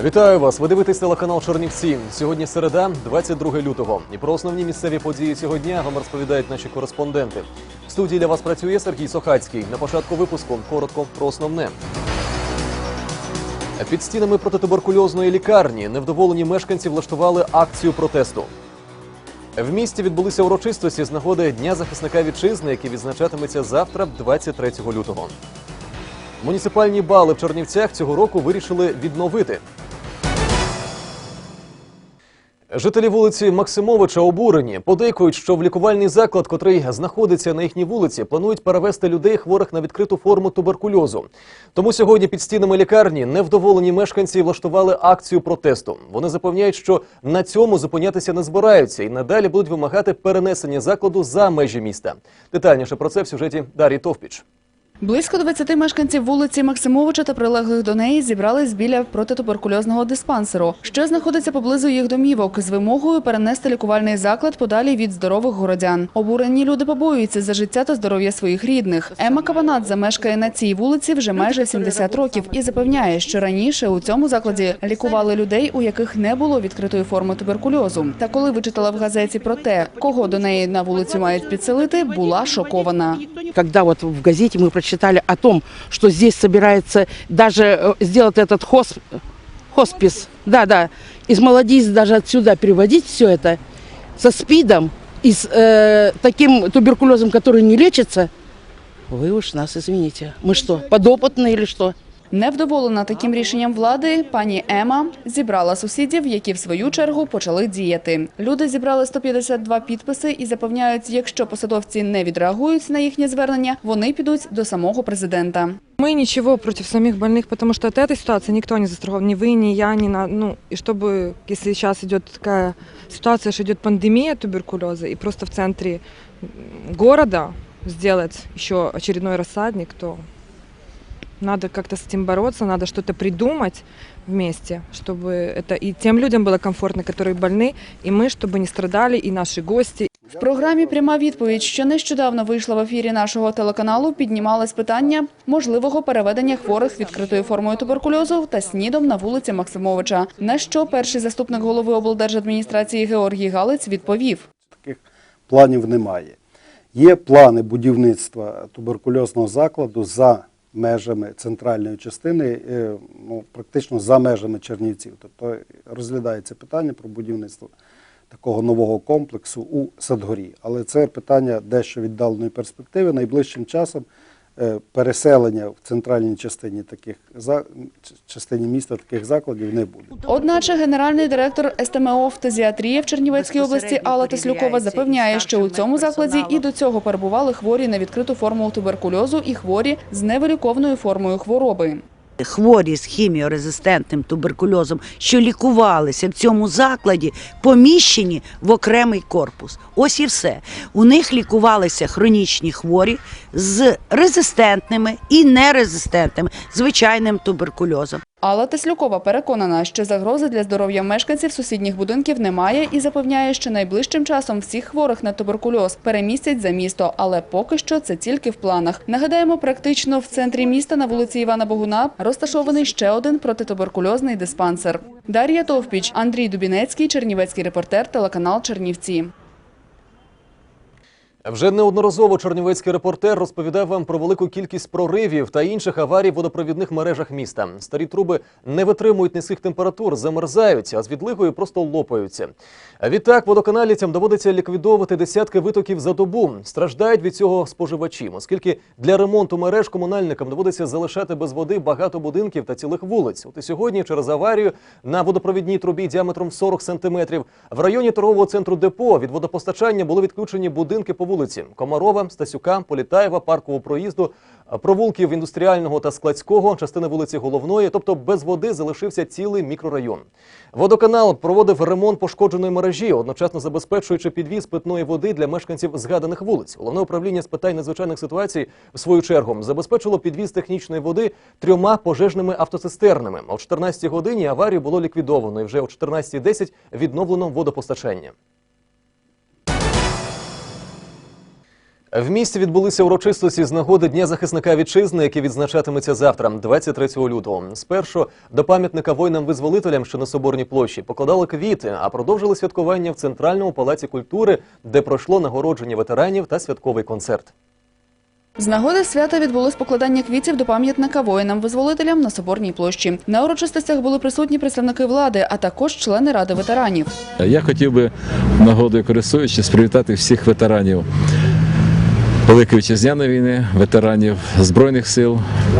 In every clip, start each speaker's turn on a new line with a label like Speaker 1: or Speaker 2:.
Speaker 1: Вітаю вас! Ви дивитесь телеканал Чернівці. Сьогодні середа, 22 лютого. І про основні місцеві події цього дня вам розповідають наші кореспонденти. В студії для вас працює Сергій Сохацький. На початку випуску коротко про основне. Під стінами протитуберкульозної лікарні невдоволені мешканці влаштували акцію протесту. В місті відбулися урочистості з нагоди Дня захисника вітчизни, який відзначатиметься завтра, 23 лютого. Муніципальні бали в Чернівцях цього року вирішили відновити. Жителі вулиці Максимовича обурені. Подейкують, що в лікувальний заклад, котрий знаходиться на їхній вулиці, планують перевести людей хворих на відкриту форму туберкульозу. Тому сьогодні під стінами лікарні невдоволені мешканці влаштували акцію протесту. Вони запевняють, що на цьому зупинятися не збираються і надалі будуть вимагати перенесення закладу за межі міста. Детальніше про це в сюжеті Дар'ї Товпіч.
Speaker 2: Близько 20 мешканців вулиці Максимовича та прилеглих до неї зібрались біля протитуберкульозного диспансеру, що знаходиться поблизу їх домівок, з вимогою перенести лікувальний заклад подалі від здорових городян. Обурені люди побоюються за життя та здоров'я своїх рідних. Ема Кабанадзе мешкає на цій вулиці вже майже 70 років і запевняє, що раніше у цьому закладі лікували людей, у яких не було відкритої форми туберкульозу. Та коли вичитала в газеті про те, кого до неї на вулицю мають підселити, була шокована.
Speaker 3: Когда вот в газете мы прочитали о том, что здесь собирается даже э, сделать этот хос- хоспис, да-да, из молодиц даже отсюда переводить все это со СПИДом и с э, таким туберкулезом, который не лечится, вы уж нас извините. Мы что, подопытные или что?
Speaker 2: Невдоволена таким рішенням влади, пані Ема зібрала сусідів, які в свою чергу почали діяти. Люди зібрали 152 підписи і запевняють, якщо посадовці не відреагують на їхнє звернення, вони підуть до самого президента.
Speaker 4: Мы ничего против самих больных, потому что от этой ситуации никто не застрахован, ни вы, ни я, ни на, ну и чтобы, если сейчас идет такая ситуация, что идет пандемия туберкулеза, и просто в центре м, города сделать еще очередной рассадник, то надо как-то с этим бороться, надо что-то придумать вместе, чтобы это и тем людям было комфортно, которые больны, и мы, чтобы не страдали, и наши гости,
Speaker 2: В програмі пряма відповідь, що нещодавно вийшла в ефірі нашого телеканалу, піднімалось питання можливого переведення хворих з відкритою формою туберкульозу та снідом на вулиці Максимовича. На що перший заступник голови облдержадміністрації Георгій Галець відповів.
Speaker 5: таких планів немає. Є плани будівництва туберкульозного закладу за межами центральної частини, е, ну, практично за межами Чернівців. Тобто розглядається питання про будівництво такого нового комплексу у Садгорі. Але це питання дещо віддаленої перспективи. Найближчим часом переселення в центральній частині таких за- частині міста таких закладів не буде.
Speaker 2: Одначе генеральний директор СТМО «Фтизіатрія» в Чернівецькій області Алла Теслюкова запевняє, що у цьому закладі і до цього перебували хворі на відкриту форму туберкульозу і хворі з невиліковною формою хвороби.
Speaker 6: Хворі з хіміорезистентним туберкульозом, що лікувалися в цьому закладі, поміщені в окремий корпус. Ось і все. У них лікувалися хронічні хворі з резистентними і нерезистентними звичайним туберкульозом.
Speaker 2: Алла Теслюкова переконана, що загрози для здоров'я мешканців сусідніх будинків немає і запевняє, що найближчим часом всіх хворих на туберкульоз перемістять за місто, але поки що це тільки в планах. Нагадаємо, практично в центрі міста на вулиці Івана Богуна розташований ще один протитуберкульозний диспансер. Дар'я Товпіч, Андрій Дубінецький, Чернівецький репортер, телеканал Чернівці.
Speaker 1: Вже неодноразово чернівецький репортер розповідав вам про велику кількість проривів та інших аварій в водопровідних мережах міста. Старі труби не витримують низьких температур, замерзаються, а з відлигою просто лопаються. Відтак водоканалівцям доводиться ліквідовувати десятки витоків за добу. Страждають від цього споживачі, оскільки для ремонту мереж комунальникам доводиться залишати без води багато будинків та цілих вулиць. От і сьогодні через аварію на водопровідній трубі діаметром 40 сантиметрів в районі торгового центру депо від водопостачання були відключені будинки по вулиці Комарова, Стасюка, Політаєва, паркового проїзду, провулків індустріального та складського, частини вулиці Головної, тобто без води залишився цілий мікрорайон. Водоканал проводив ремонт пошкодженої мережі, одночасно забезпечуючи підвіз питної води для мешканців згаданих вулиць. Головне управління з питань надзвичайних ситуацій, в свою чергу, забезпечило підвіз технічної води трьома пожежними автоцистернами. О 14 годині аварію було ліквідовано і вже о 14.10 відновлено водопостачання. В місті відбулися урочистості з нагоди Дня захисника вітчизни, який відзначатиметься завтра, 23 лютого. Спершу до пам'ятника воїнам-визволителям, що на Соборній площі, покладали квіти, а продовжили святкування в Центральному палаці культури, де пройшло нагородження ветеранів та святковий концерт.
Speaker 2: З нагоди свята відбулось покладання квітів до пам'ятника воїнам-визволителям на Соборній площі. На урочистостях були присутні представники влади, а також члени ради ветеранів.
Speaker 7: Я хотів би нагодою користуючись привітати всіх ветеранів Великої вітчизняної війни, ветеранів Збройних сил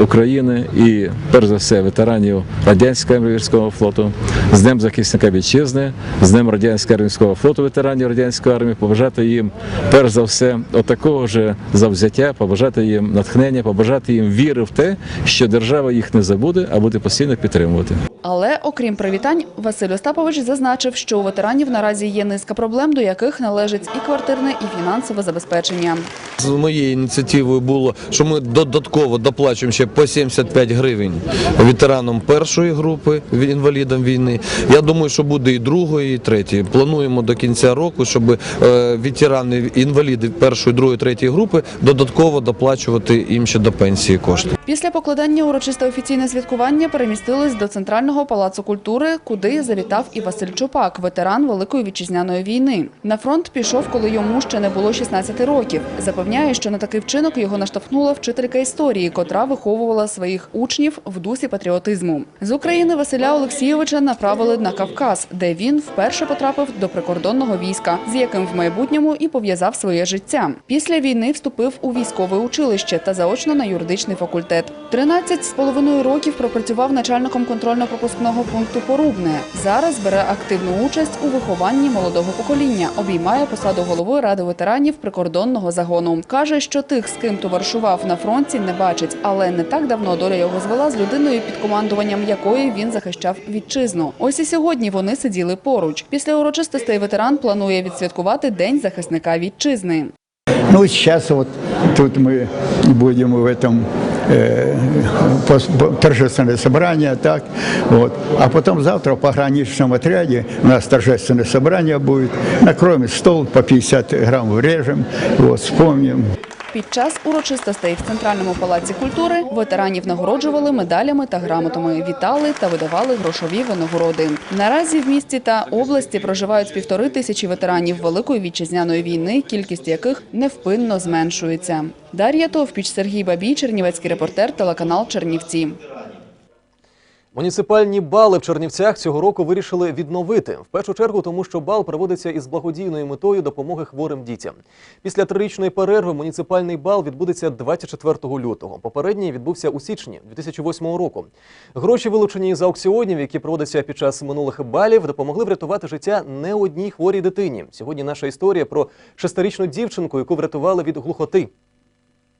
Speaker 7: України і, перш за все, ветеранів радянського морського флоту з Днем захисника вітчизни, з Днем радянського армійського флоту, ветеранів радянської армії, побажати їм, перш за все, отакого ж завзяття, побажати їм натхнення, побажати їм віри в те, що держава їх не забуде, а буде постійно підтримувати.
Speaker 2: Але окрім привітань, Василь Остапович зазначив, що у ветеранів наразі є низка проблем, до яких належить і квартирне, і фінансове забезпечення.
Speaker 8: Моєю ініціативою було, що ми додатково доплачуємо ще по 75 гривень ветеранам першої групи інвалідам війни. Я думаю, що буде і другої, і третьої. Плануємо до кінця року, щоб е, ветерани інваліди першої, другої, третьої групи додатково доплачувати їм ще до пенсії кошти.
Speaker 2: Після покладання урочисте офіційне святкування перемістились до Центрального палацу культури, куди завітав і Василь Чупак, ветеран Великої вітчизняної війни. На фронт пішов, коли йому ще не було 16 років. Запевняє, що на такий вчинок його наштовхнула вчителька історії, котра виховувала своїх учнів в дусі патріотизму. З України Василя Олексійовича направили на Кавказ, де він вперше потрапив до прикордонного війська, з яким в майбутньому і пов'язав своє життя. Після війни вступив у військове училище та заочно на юридичний факультет. 13 з половиною років пропрацював начальником контрольно-пропускного пункту Порубне. Зараз бере активну участь у вихованні молодого покоління. Обіймає посаду голови ради ветеранів прикордонного загону. Каже, що тих, з ким товаришував на фронті, не бачить, але не так давно доля його звела з людиною, під командуванням якої він захищав вітчизну. Ось і сьогодні вони сиділи поруч. Після урочистостей ветеран планує відсвяткувати День захисника вітчизни.
Speaker 9: Ну, сейчас вот тут мы будем в этом пос- торжественное собрание, так, вот. А потом завтра в пограничном отряде у нас торжественное собрание будет. Накроем стол, по 50 грамм врежем, вот, вспомним.
Speaker 2: Під час урочистостей в Центральному палаці культури ветеранів нагороджували медалями та грамотами, вітали та видавали грошові винагороди. Наразі в місті та області проживають півтори тисячі ветеранів Великої вітчизняної війни, кількість яких невпинно зменшується. Дар'я Товпіч, Сергій Бабій, Чернівецький репортер, телеканал Чернівці.
Speaker 1: Муніципальні бали в Чернівцях цього року вирішили відновити. В першу чергу, тому що бал проводиться із благодійною метою допомоги хворим дітям. Після трирічної перерви муніципальний бал відбудеться 24 лютого. Попередній відбувся у січні 2008 року. Гроші, вилучені із аукціонів, які проводяться під час минулих балів, допомогли врятувати життя не одній хворій дитині. Сьогодні наша історія про шестирічну дівчинку, яку врятували від глухоти.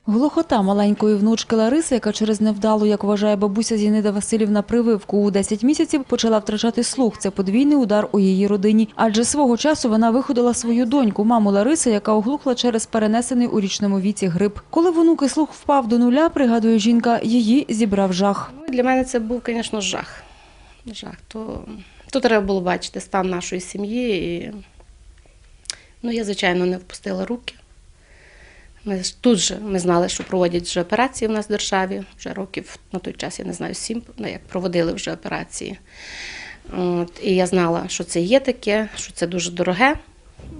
Speaker 10: Глухота маленької внучки Лариси, яка через невдалу, як вважає бабуся Зінида Васильівна, прививку у 10 місяців почала втрачати слух. Це подвійний удар у її родині. Адже свого часу вона виходила свою доньку, маму Лариси, яка оглухла через перенесений у річному віці грип. Коли в онуки слух впав до нуля, пригадує жінка, її зібрав жах.
Speaker 11: Для мене це був, звісно, жах. Жах. То, то треба було бачити стан нашої сім'ї. І... Ну, я, звичайно, не впустила руки. Ми тут же ми знали, що проводять вже операції в нас в державі. Вже років на той час, я не знаю, сім, ну, як проводили вже операції. От, і я знала, що це є таке, що це дуже дороге.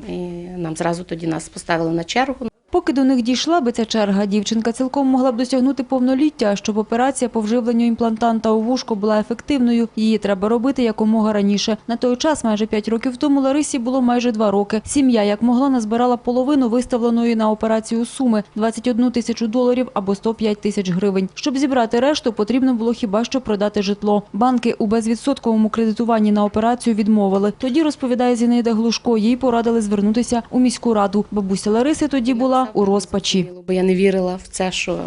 Speaker 11: І нам зразу тоді нас поставили на чергу.
Speaker 10: Поки до них дійшла би ця черга, дівчинка цілком могла б досягнути повноліття, щоб операція по вживленню імплантанта у вушко була ефективною, її треба робити якомога раніше. На той час, майже 5 років тому, Ларисі було майже 2 роки. Сім'я, як могла, назбирала половину виставленої на операцію суми – 21 тисячу доларів або 105 тисяч гривень. Щоб зібрати решту, потрібно було хіба що продати житло. Банки у безвідсотковому кредитуванні на операцію відмовили. Тоді, розповідає Зінаїда Глушко, їй порадили звернутися у міську раду. Бабуся Лариси тоді була у розпачі.
Speaker 11: Бо я не вірила в це, що,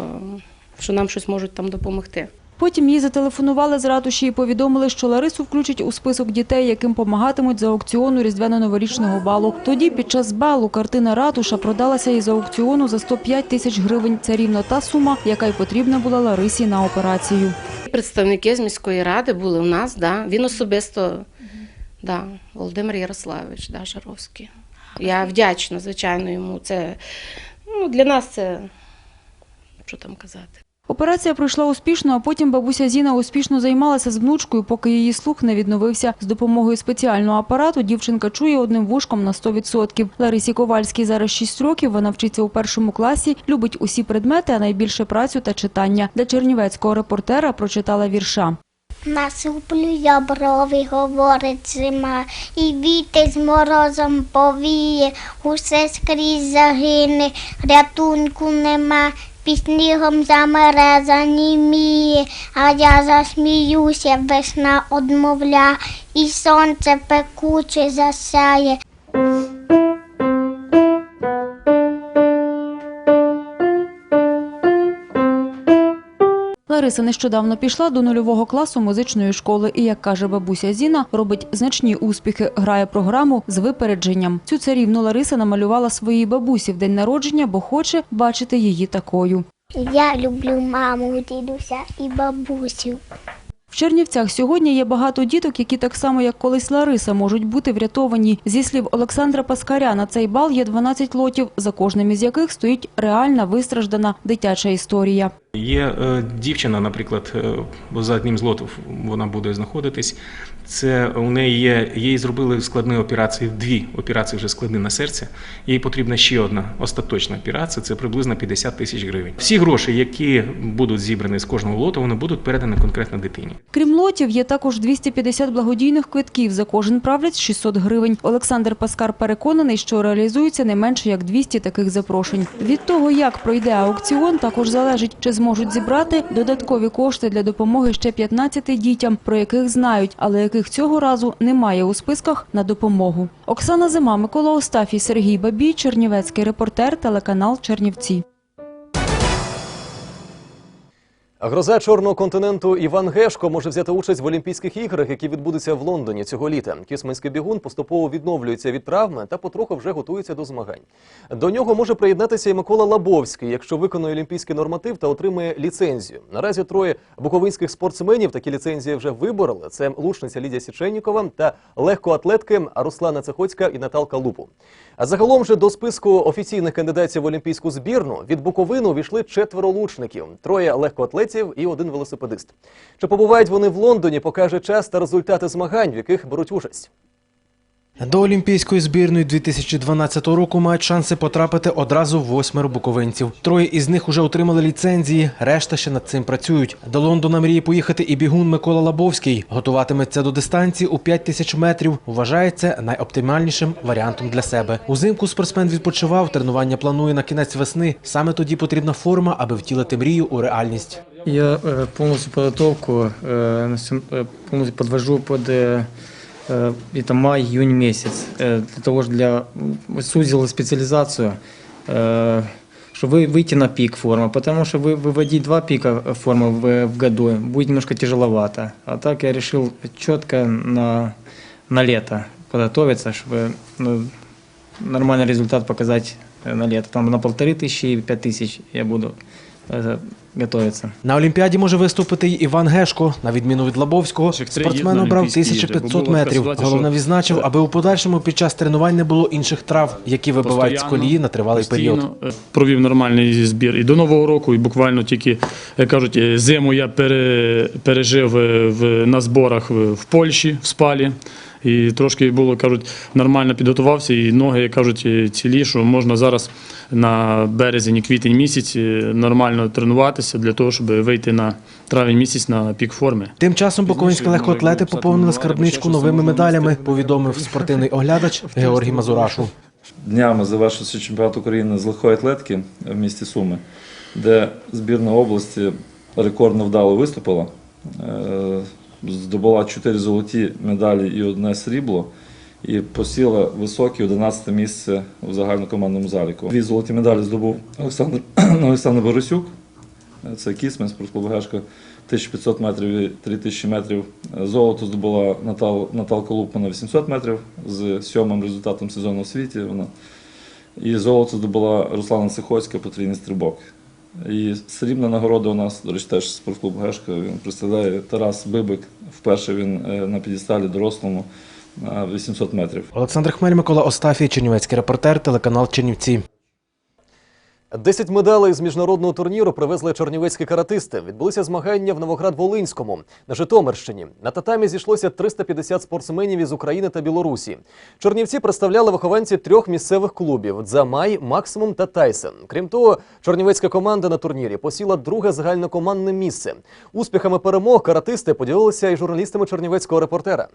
Speaker 11: що нам щось можуть там допомогти.
Speaker 10: Потім їй зателефонували з ратуші і повідомили, що Ларису включать у список дітей, яким помагатимуть за аукціону різдвяно-новорічного балу. Тоді під час балу картина ратуша продалася із аукціону за 105 тисяч гривень. Це рівно та сума, яка й потрібна була Ларисі на операцію.
Speaker 11: Представники з міської ради були у нас, да. він особисто, да, Володимир Ярославович да, Жаровський. Я вдячна, звичайно, йому. Це Ну, для нас це, що там казати.
Speaker 10: Операція пройшла успішно, а потім бабуся Зіна успішно займалася з внучкою, поки її слух не відновився. З допомогою спеціального апарату дівчинка чує одним вушком на 100%. Ларисі Ковальській зараз 6 років, вона вчиться у першому класі, любить усі предмети, а найбільше працю та читання. Для чернівецького репортера прочитала вірша.
Speaker 12: Насуплю я брови, говорить зима, і вітер з морозом повіє, усе скрізь загине, рятунку нема, під снігом замере, заніміє, а я засміюся, весна одмовля, і сонце пекуче засяє.
Speaker 10: Лариса нещодавно пішла до нульового класу музичної школи і, як каже бабуся Зіна, робить значні успіхи, грає програму з випередженням. Цю царівну Лариса намалювала своїй бабусі в день народження, бо хоче бачити її такою.
Speaker 12: Я люблю маму, дідуся і бабусю.
Speaker 10: В Чернівцях сьогодні є багато діток, які так само, як колись Лариса, можуть бути врятовані. Зі слів Олександра Паскаря, на цей бал є 12 лотів, за кожним із яких стоїть реальна вистраждана дитяча історія.
Speaker 13: Є е, дівчина, наприклад, е, за одним з лотів вона буде знаходитись. Це у неї є, їй зробили складні операції, дві операції вже складні на серце. Їй потрібна ще одна остаточна операція, це приблизно 50 тисяч гривень. Всі гроші, які будуть зібрані з кожного лоту, вони будуть передані конкретно дитині.
Speaker 10: Крім лотів, є також 250 благодійних квитків. За кожен правлять 600 гривень. Олександр Паскар переконаний, що реалізується не менше як 200 таких запрошень. Від того, як пройде аукціон, також залежить, чи зможуть зібрати додаткові кошти для допомоги ще 15 дітям, про яких знають, але яких цього разу немає у списках на допомогу. Оксана Зима, Микола Остафій, Сергій Бабій, Чернівецький репортер, телеканал Чернівці.
Speaker 1: Гроза чорного континенту Іван Гешко може взяти участь в Олімпійських іграх, які відбудуться в Лондоні цього літа. Кісменський бігун поступово відновлюється від травми та потроху вже готується до змагань. До нього може приєднатися і Микола Лабовський, якщо виконує олімпійський норматив та отримує ліцензію. Наразі троє буковинських спортсменів такі ліцензії вже вибороли. Це лучниця Лідія Січеннікова та легкоатлетки Руслана Цехоцька і Наталка Лупу. А загалом же до списку офіційних кандидатів в олімпійську збірну від Буковину увійшли четверо лучників, троє легкоатлетів і один велосипедист. Чи побувають вони в Лондоні, покаже час та результати змагань, в яких беруть участь.
Speaker 14: До Олімпійської збірної 2012 року мають шанси потрапити одразу восьмеро буковинців. Троє із них уже отримали ліцензії, решта ще над цим працюють. До Лондона мріє поїхати і бігун Микола Лабовський. Готуватиметься до дистанції у 5 тисяч метрів. Вважається найоптимальнішим варіантом для себе. Узимку спортсмен відпочивав, тренування планує на кінець весни. Саме тоді потрібна форма, аби втілити мрію у реальність.
Speaker 15: Я э, полностью подготовку э, на сем- э, полностью подвожу под э, э, это май-июнь месяц. Э, Для того, что для м, сузил специализацию, э, чтобы выйти на пик формы. Потому что вы, выводить два пика формы в, в году будет немножко тяжеловато. А так я решил четко на, на лето подготовиться, чтобы ну, нормальный результат показать э, на лето. Там на полторы тысячи и пять тысяч я буду э, готовиться.
Speaker 14: На Олімпіаді може виступити й Іван Гешко. На відміну від Лабовського, спортсмен обрав 1500 метрів. Головне відзначив, аби у подальшому під час тренувань не було інших трав, які вибивають з колії на тривалий період.
Speaker 16: е, провів нормальний збір і до Нового року, і буквально тільки як кажуть, е, зиму я пережив е, на зборах в, Польщі, в спалі. І трошки було, кажуть, нормально підготувався, і ноги, як кажуть, е, цілі, що можна зараз на березень і квітень місяць е, нормально тренуватися для того, щоб вийти на травень місяць на пік форми.
Speaker 14: Тим часом буковинські легкоатлети поповнили скарбничку новими медалями, повідомив спортивний оглядач Георгій Мазурашу.
Speaker 17: Днями завершився чемпіонат України з легкої атлетики в місті Суми, де збірна області рекордно вдало виступила. Е, Здобула 4 золоті медалі і одне срібло. І посіла високе 11 місце в загальнокомандному заліку. Дві золоті медалі здобув Олександр, Олександр Борисюк. Це Кісмен, спортклуб Гешка, 1500 метрів і 3000 метрів. Золото здобула Натал, Наталка Лупа на 800 метрів з сьомим результатом сезону у світі. Вона. І золото здобула Руслана Сихоцька, потрійний стрибок. І срібна нагорода у нас, до речі, теж спортклуб Гешка. Він представляє Тарас Бибик. Вперше він е, на підісталі дорослому на 800 метрів.
Speaker 14: Олександр Хмель, Микола Остафій, Чернівецький репортер, телеканал Чернівці.
Speaker 1: Десять медалей з міжнародного турніру привезли чернівецькі каратисти. Відбулися змагання в Новоград-Волинському на Житомирщині. На татамі зійшлося 350 спортсменів із України та Білорусі. Чернівці представляли вихованці трьох місцевих клубів: Дзамай, Максимум та Тайсен. Крім того, чернівецька команда на турнірі посіла друге загальнокомандне місце. Успіхами перемог каратисти поділилися і журналістами чернівецького репортера.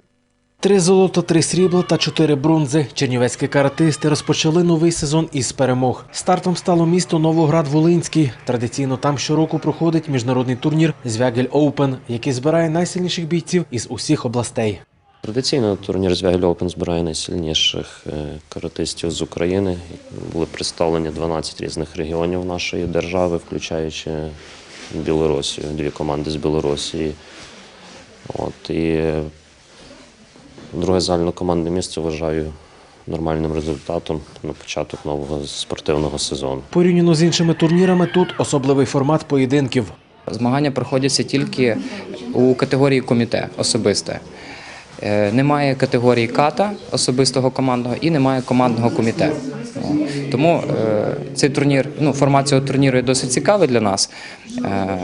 Speaker 14: Три золота, три срібла та чотири бронзи. Чернівецькі каратисти розпочали новий сезон із перемог. Стартом стало місто Новоград-Волинський. Традиційно там щороку проходить міжнародний турнір Звягель Оупен, який збирає найсильніших бійців із усіх областей.
Speaker 18: Традиційно турнір Звягель Open збирає найсильніших е, каратистів з України. Були представлені 12 різних регіонів нашої держави, включаючи Білорусію, дві команди з Білорусі. От, і друге загальнокомандне місце вважаю нормальним результатом на початок нового спортивного сезону.
Speaker 14: Порівняно з іншими турнірами тут особливий формат поєдинків.
Speaker 19: Змагання проходяться тільки у категорії коміте особисте. Е, Немає категорії ката особистого командного і немає командного коміте. Тому е, цей турнір, ну, формат цього турніру є досить цікавий для нас, е,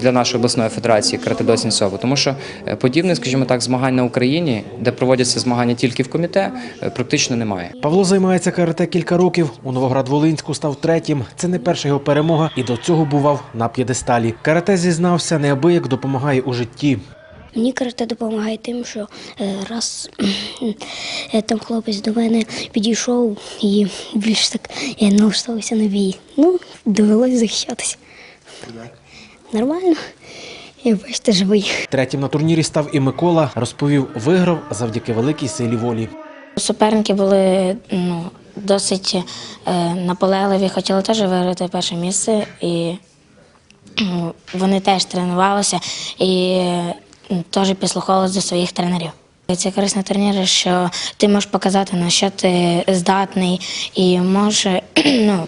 Speaker 19: для нашої обласної федерації карате до Сінцово, тому що е, подібних, скажімо так, змагань на Україні, де проводяться змагання тільки в коміте, е, практично немає.
Speaker 14: Павло займається карате кілька років. У Новоград-Волинську став третім. Це не перша його перемога, і до цього бував на п'єдесталі. Карате зізнався, неабияк допомагає у житті.
Speaker 12: Мені карате допомагає тим, що е, раз е, там хлопець до мене підійшов і більш так я налаштовувався на бій. Ну, довелося захищатися. Нормально. Як бачите, живий.
Speaker 14: Третім на турнірі став і Микола. Розповів, виграв завдяки великій силі волі.
Speaker 20: Суперники були ну, досить е, наполегливі, хотіли теж виграти перше місце, і ну, вони теж тренувалися і теж підслуховувалися до своїх тренерів. Це корисні турніри, що ти можеш показати, на що ти здатний, і може ну,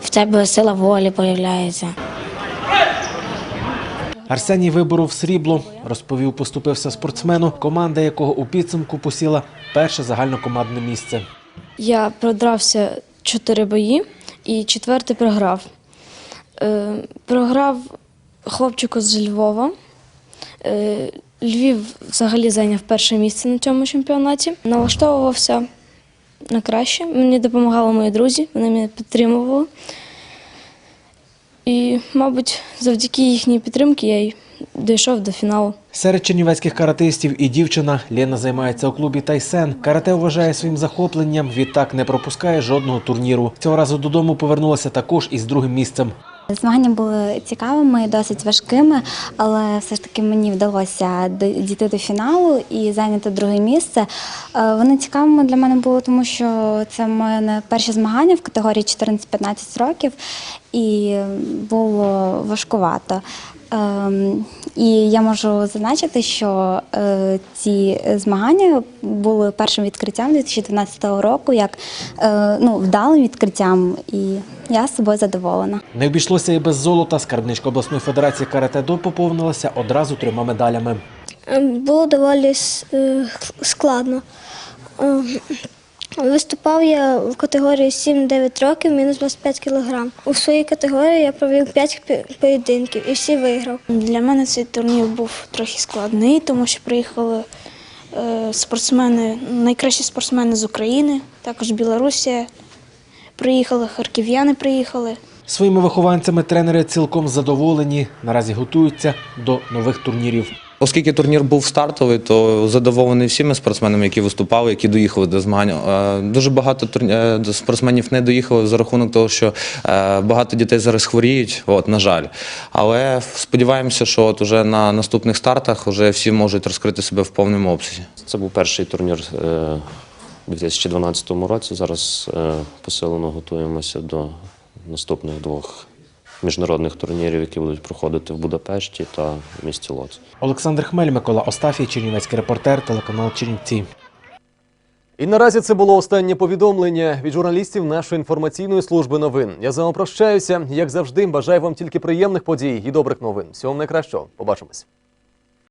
Speaker 20: в тебе сила волі появляється.
Speaker 14: Арсеній виборов срібло. Розповів, поступився спортсмену, команда якого у підсумку посіла перше загальнокомандне місце.
Speaker 21: Я продрався чотири бої і четвертий програв. Е, програв хлопчику з Львова. Е, Львів взагалі зайняв перше місце на цьому чемпіонаті. Налаштовувався на краще. Мені допомагали мої друзі, вони мене підтримували. І, мабуть, завдяки їхній підтримці я й дійшов до фіналу.
Speaker 14: Серед чернівецьких каратистів і дівчина Лена займається у клубі Тайсен. Карате вважає своїм захопленням. Відтак не пропускає жодного турніру. Цього разу додому повернулася також із другим місцем.
Speaker 22: Змагання були цікавими, досить важкими, але все ж таки мені вдалося дійти до фіналу і зайняти друге місце. Е, Вони цікавими для мене були, тому що це моє перше змагання в категорії 14-15 років, і було важкувато. Ем, І я можу зазначити, що е, ці змагання були першим відкриттям 2012 року, як е, ну, вдалим відкриттям, і я з собою задоволена.
Speaker 14: Не обійшлося і без золота. Скарбничка обласної федерації карате-до поповнилася одразу трьома медалями.
Speaker 12: Ем, Було доволі е, складно. Виступав я в категорії 7-9 років, мінус 25 кілограм. У своїй категорії я провів 5 поєдинків і всі виграв.
Speaker 21: Для мене цей турнір був трохи складний, тому що приїхали е, спортсмени, найкращі спортсмени з України, також Білорусія. Приїхали, харків'яни приїхали.
Speaker 14: Своїми вихованцями тренери цілком задоволені. Наразі готуються до нових турнірів.
Speaker 8: Оскільки турнір був стартовий, то задоволений всіми спортсменами, які виступали, які доїхали до змагань. Е, Дуже багато е, спортсменів не доїхали за рахунок того, що е, багато дітей зараз хворіють, от, на жаль. Але сподіваємося, що от уже на наступних стартах вже всі можуть розкрити себе в повному обсязі.
Speaker 18: Це був перший турнір у 2012 році. Зараз посилено готуємося до наступних двох міжнародних турнірів, які будуть проходити в Будапешті та в місті Лоц.
Speaker 14: Олександр Хмель, Микола Остафій, Чернівецький репортер, телеканал Чернівці.
Speaker 1: І наразі це було останнє повідомлення від журналістів нашої інформаційної служби новин. Я з вами прощаюся. Як завжди, бажаю вам тільки приємних подій і добрих новин. Всього вам найкращого. Побачимось.